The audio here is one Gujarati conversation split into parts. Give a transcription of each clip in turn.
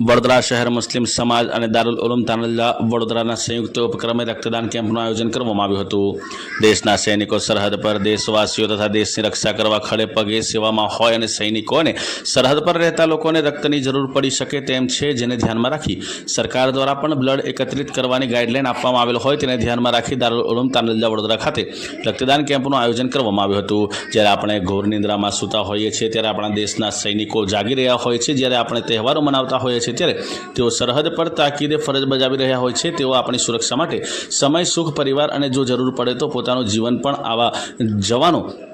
વડોદરા શહેર મુસ્લિમ સમાજ અને દારૂલ ઉલમ તાનલ્લા વડોદરાના સંયુક્ત ઉપક્રમે રક્તદાન કેમ્પનું આયોજન કરવામાં આવ્યું હતું. દેશના સૈનિકો સરહદ પર દેશવાસીઓ તથા દેશની રક્ષા કરવા ખડે પગે સેવામાં હોય અને સૈનિકોને સરહદ પર રહેતા લોકોને રક્તની જરૂર પડી શકે તેમ છે જેને ધ્યાનમાં રાખી સરકાર દ્વારા પણ બ્લડ એકત્રિત કરવાની ગાઈડલાઈન આપવામાં આવેલ હોય તેને ધ્યાનમાં રાખી દારૂલ ઉલમ તાનલ્લા વડોદરા ખાતે રક્તદાન કેમ્પનું આયોજન કરવામાં આવ્યું હતું. જ્યારે આપણે ઘોર નિંદ્રામાં સૂતા હોઈએ છીએ ત્યારે આપણા દેશના સૈનિકો જાગી રહ્યા હોય છે. જ્યારે આપણે તહેવારો મનાવતા હોઈએ છીએ ત્યારે તેઓ સરહદ પર તાકીદે ફરજ બજાવી રહ્યા હોય છે, તેઓ આપણી સુરક્ષા માટે સમય, સુખ, પરિવાર અને જો જરૂર પડે તો પોતાનું જીવન પણ આવા જવાનો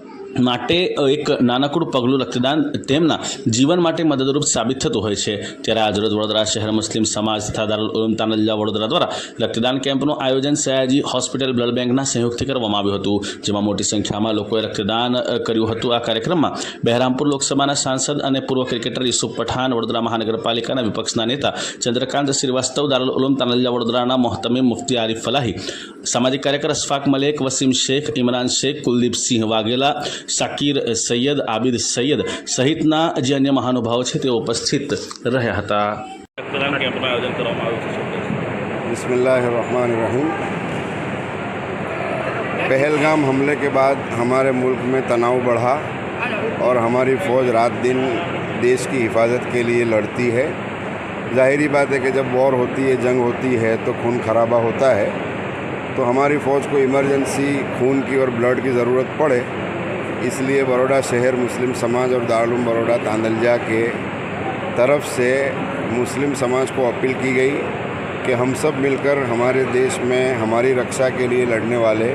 માટે એક નાનકડું પગલું રક્તદાન તેમના જીવન માટે મદદરૂપ સાબિત થતું હોય છે. ત્યારે આજરોજ વડોદરા શહેર મુસ્લિમ સમાજ તથા દારૂલ ઉલમ તાનલ્લા વડોદરા દ્વારા રક્તદાન કેમ્પનું આયોજન સયાજી હોસ્પિટલ બ્લડ બેંકના સહયોગથી કરવામાં આવ્યું હતું. જેમાં મોટી સંખ્યામાં લોકોએ રક્તદાન કર્યું હતું. આ કાર્યક્રમમાં બહેરામપુર લોકસભાના સાંસદ અને પૂર્વ ક્રિકેટર યુસુફ પઠાણ, વડોદરા મહાનગરપાલિકાના વિપક્ષના નેતા ચંદ્રકાંત શ્રીવાસ્તવ, દારૂલ ઉલમ તાનલ્લા વડોદરાના મોહતમી મુફ્તી આરિફ ફલાહી, સામાજિક કાર્યકર અશફાક મલેક, વસીમ શેખ, ઇમરાન શેખ કુલદીપસિંહ વાઘેલા શાકીર સૈયદ આબિદ સૈયદ સહિતના જે અન્ય મહાનુભાવો છે તેઓ ઉપસ્થિત રહ્યા હતા રક્તદાન કેમ્પનું આયોજન કરવામાં આવ્યું છે बिस्मिल्लाहिर्रहमानिर्रहीम पहलगाम हमले के बाद हमारे मुल्क में तनाव बढ़ा और हमारी फ़ौज रात दिन देश की हिफाजत के लिए लड़ती है ज़ाहिरी बात है कि जब वॉर होती है जंग होती है तो खून खराबा होता है तो हमारी फ़ौज को इमरजेंसी खून की और ब्लड की ज़रूरत पड़े इसलिए बड़ोड़ा शहर मुस्लिम समाज और दारुल बड़ोड़ा तांदलजा के तरफ़ से मुस्लिम समाज को अपील की गई कि हम सब मिलकर हमारे देश में हमारी रक्षा के लिए लड़ने वाले,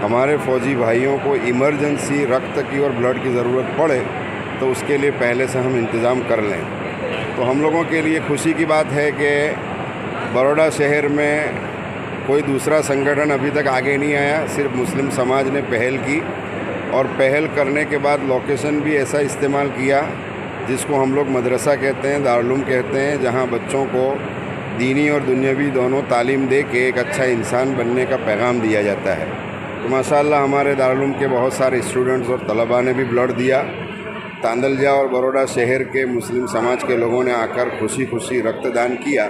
हमारे फौजी भाइयों को इमरजेंसी, रक्त की और ब्लड की ज़रूरत पड़े तो उसके लिए पहले से हम इंतज़ाम कर लें। तो हम लोगों के लिए खुशी की बात है कि बड़ोड़ा शहर में कोई दूसरा संगठन अभी तक आगे नहीं आया, सिर्फ़ मुस्लिम समाज ने पहल की। और पहल करने के बाद लोकेशन भी ऐसा इस्तेमाल किया, जिसको हम लोग मदरसा कहते हैं दारुल कहते हैं, जहाँ बच्चों को दीनी और दुनियावी दोनों तालीम दे के एक अच्छा इंसान बनने का पैगाम दिया जाता है। तो माशाल्लाह हमारे दारुल के बहुत सारे स्टूडेंट्स और तलबा ने भी ब्लड दिया। तांदलजा और बड़ोड़ा शहर के मुस्लिम समाज के लोगों ने आकर खुशी खुशी रक्तदान किया।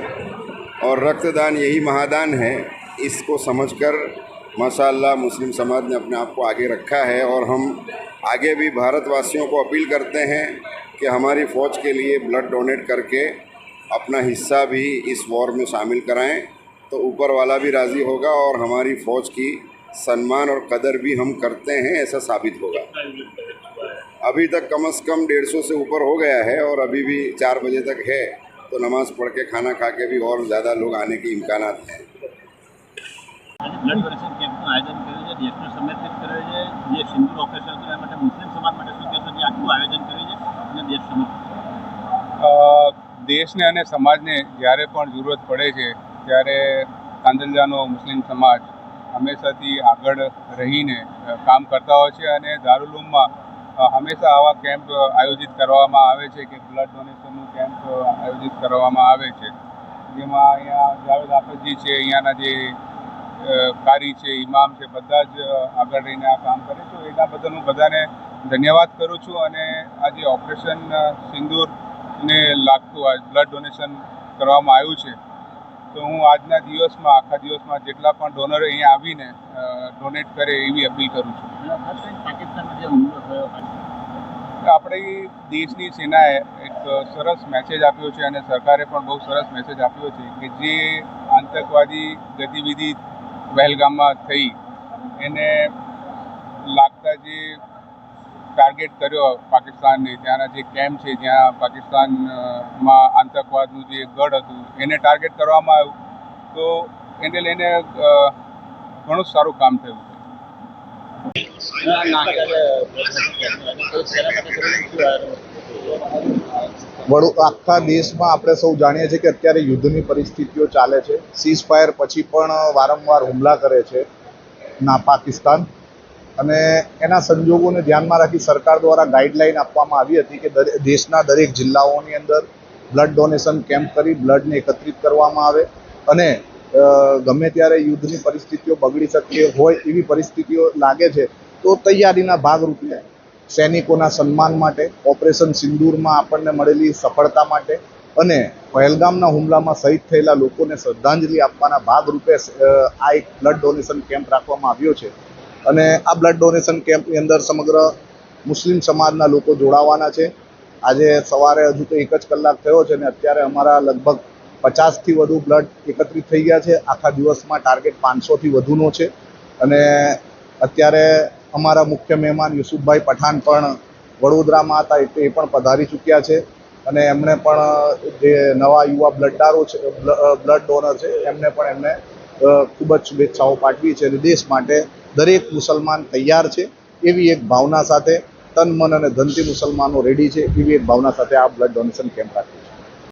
और रक्तदान यही महादान है, इसको समझकर माशाल्लाह मुस्लिम समाज ने अपने आप को आगे रखा है और हम आगे भी भारतवासियों को अपील करते हैं कि हमारी फ़ौज के लिए ब्लड डोनेट करके अपना हिस्सा भी इस वॉर में शामिल कराएँ। तो ऊपर वाला भी राज़ी होगा और हमारी फ़ौज की सम्मान और कदर भी हम करते हैं, ऐसा साबित होगा। अभी तक कम से कम डेढ़ सौ से ऊपर हो गया है और अभी भी चार बजे तक है तो नमाज़ पढ़ के खाना खा के भी और ज़्यादा लोग आने के इम्कान हैं। બ્લડ ડોનેશન કેમ્પનું આયોજન કર્યું છે, દેશને સમર્પિત કર્યો છે, જે સિંધુ ઓપરેશન હતું એ માટે મુસ્લિમ સમાજ માટે શું કહેશો, જે આખું આયોજન કર્યું છે, અને દેશ સમર્પિત દેશને અને સમાજને જ્યારે પણ જરૂરત પડે છે, ત્યારે કાંદલજાનો મુસ્લિમ સમાજ હંમેશાથી આગળ રહીને કામ કરતા હોય છે અને દારૂલુમમાં હંમેશા આવા કેમ્પ આયોજિત કરવામાં આવે છે કે બ્લડ ડોનેશનનું કેમ્પ આયોજિત કરવામાં આવે છે. જેમાં અહીંયા જાવેદ આફતજી છે, અહીંયાના જે કારી છે ઇમામ છે, બધા જ આગળ રહીને આ કામ કરે છે. એના બદલ હું બધાને ધન્યવાદ કરું છું અને આ જે ઓપરેશન સિંદૂરને લાગતું આ બ્લડ ડોનેશન કરવામાં આવ્યું છે. તો હું આજના દિવસમાં, આખા દિવસમાં જેટલા પણ ડોનર અહીંયા આવીને ડોનેટ કરે એવી અપીલ કરું છું. આપણી દેશની સેનાએ એક સરસ મેસેજ આપ્યો છે અને સરકારે પણ બહુ સરસ મેસેજ આપ્યો છે કે જે આતંકવાદી ગતિવિધિ પહેલગામમાં થઈ એને લાગતા જે ટાર્ગેટ કર્યો પાકિસ્તાનને ત્યાંના જે કેમ્પ છે જ્યાં પાકિસ્તાનમાં આતંકવાદનું જે ગઢ હતું એને ટાર્ગેટ કરવામાં આવ્યું તો એને લઈને ઘણું જ સારું કામ થયું છે વડો આખા દેશમાં આપણે સૌ જાણીએ છીએ કે અત્યારે યુદ્ધની પરિસ્થિતિઓ ચાલે છે. સીઝ ફાયર પછી પણ વારંવાર હુમલા કરે છે ના પાકિસ્તાન. અને એના સંજોગોને ધ્યાનમાં રાખી સરકાર દ્વારા ગાઈડલાઈન આપવામાં આવી હતી કે દેશના દરેક જિલ્લાઓની અંદર બ્લડ ડોનેશન કેમ્પ કરી બ્લડને એકત્રિત કરવામાં આવે. અને ગમે ત્યારે યુદ્ધની પરિસ્થિતિઓ બગડી શકે હોય એવી પરિસ્થિતિઓ લાગે છે, તો તૈયારીના ભાગરૂપે સૈનિકોના સન્માન માટે, ઓપરેશન સિંદૂરમાં આપણને મળેલી સફળતા માટે અને પહેલગામના હુમલામાં શહીદ થયેલા લોકોને શ્રદ્ધાંજલિ આપવાના ભાગરૂપે આ એક બ્લડ ડોનેશન કેમ્પ રાખવામાં આવ્યો છે. અને આ બ્લડ ડોનેશન કેમ્પની અંદર સમગ્ર મુસ્લિમ સમાજના લોકો જોડાવાના છે. આજે સવારે હજુ તો એક જ કલાક થયો છે અને અત્યારે અમારા લગભગ પચાસથી વધુ બ્લડ એકત્રિત થઈ ગયા છે. આખા દિવસમાં ટાર્ગેટ પાંચસોથી વધુનો છે. અને અત્યારે અમારા મુખ્ય મહેમાન યુસુફભાઈ પઠાણ પણ વડોદરામાં હતા એ પણ પધારી ચૂક્યા છે. અને એમણે પણ જે નવા યુવા બ્લડદારો છે બ્લડ ડોનર છે, એમને પણ એમને ખૂબ જ શુભેચ્છાઓ પાઠવી છે અને દેશ માટે દરેક મુસલમાન તૈયાર છે. એવી એક ભાવના સાથે તન, મન અને ધનથી મુસલમાનો રેડી છે, એવી એક ભાવના સાથે આ બ્લડ ડોનેશન કેમ્પ રાખ્યો